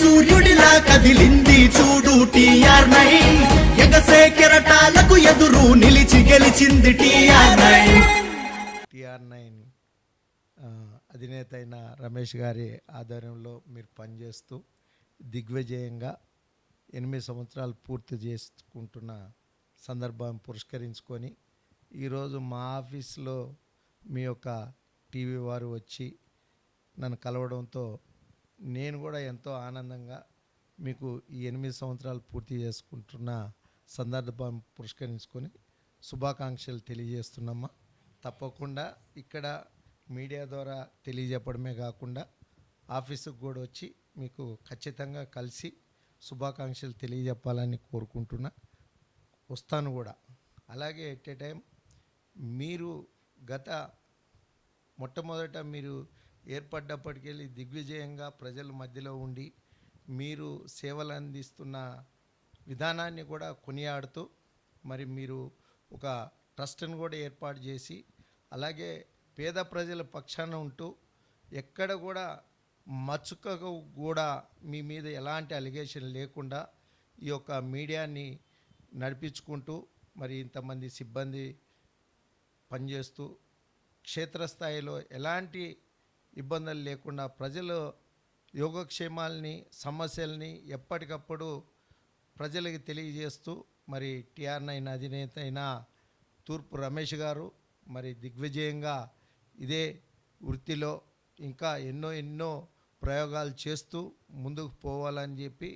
సూర్యుడిలా కదిలింది చూడు TR nine. ఎగసే కెరటాలకు ఎదురు నిలిచి గెలిచింది టీఆర్ నైన్. టీఆర్ నైన్ అధినేత అయిన రమేష్ గారి ఆధ్వర్యంలో మీరు పనిచేస్తూ దిగ్విజయంగా ఎనిమిది సంవత్సరాలు పూర్తి చేసుకుంటున్న సందర్భం పురస్కరించుకొని ఈరోజు మా ఆఫీస్లో మీ యొక్క టీవీ వారు వచ్చి నన్ను కలవడంతో నేను కూడా ఎంతో ఆనందంగా మీకు ఈ ఎనిమిది సంవత్సరాలు పూర్తి చేసుకుంటున్న సందర్భం పురస్కరించుకొని శుభాకాంక్షలు తెలియజేస్తున్నామా? తప్పకుండా ఇక్కడ మీడియా ద్వారా తెలియజెప్పడమే కాకుండా ఆఫీసుకు కూడా వచ్చి మీకు ఖచ్చితంగా కలిసి శుభాకాంక్షలు తెలియజెప్పాలని కోరుకుంటున్నా. వస్తాను కూడా. అలాగే ఎట్ ఏ టైం మీరు గత మొట్టమొదట మీరు ఏర్పడ్డప్పటికెళ్ళి దిగ్విజయంగా ప్రజల మధ్యలో ఉండి మీరు సేవలు అందిస్తున్న విధానాన్ని కూడా కొనియాడుతూ మరి మీరు ఒక ట్రస్ట్ని కూడా ఏర్పాటు చేసి అలాగే పేద ప్రజల పక్షాన ఉంటూ ఎక్కడ కూడా మచ్చుకకు కూడా మీ మీద ఎలాంటి అలిగేషన్ లేకుండా ఈ యొక్క మీడియాని నడిపించుకుంటూ మరి ఇంతమంది సిబ్బంది పనిచేస్తూ క్షేత్రస్థాయిలో ఎలాంటి ఇబ్బందులు లేకుండా ప్రజలు యోగక్షేమాల్ని సమస్యల్ని ఎప్పటికప్పుడు ప్రజలకి తెలియజేస్తూ మరి టిఆర్ నైన్ అధినేత అయిన తూర్పు రమేష్ గారు మరి దిగ్విజయంగా ఇదే వృత్తిలో ఇంకా ఎన్నో ఎన్నో ప్రయోగాలు చేస్తూ ముందుకు పోవాలని చెప్పి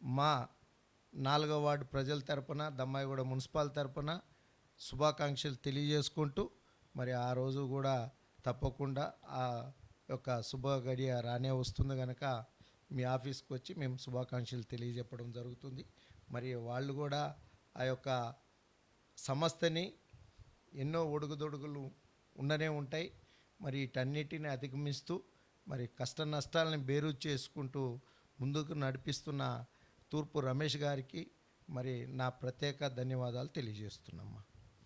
మా నాలుగో వార్డు ప్రజల తరపున దమ్మాయిగూడ మున్సిపల్ తరపున శుభాకాంక్షలు తెలియజేసుకుంటూ మరి ఆ రోజు కూడా తప్పకుండా ఆ యొక్క శుభ గడియ రానే వస్తుంది కనుక మీ ఆఫీస్కి వచ్చి మేము శుభాకాంక్షలు తెలియజెప్పడం జరుగుతుంది. మరి వాళ్ళు కూడా ఆ యొక్క సంస్థని ఎన్నో ఒడుగుదొడుగులు ఉండనే ఉంటాయి. మరి వీటన్నిటిని అధిగమిస్తూ మరి కష్ట నష్టాలను బేరు చేసుకుంటూ ముందుకు నడిపిస్తున్న తూర్పు రమేష్ గారికి మరి నా ప్రత్యేక ధన్యవాదాలు తెలియజేస్తున్నామ్మా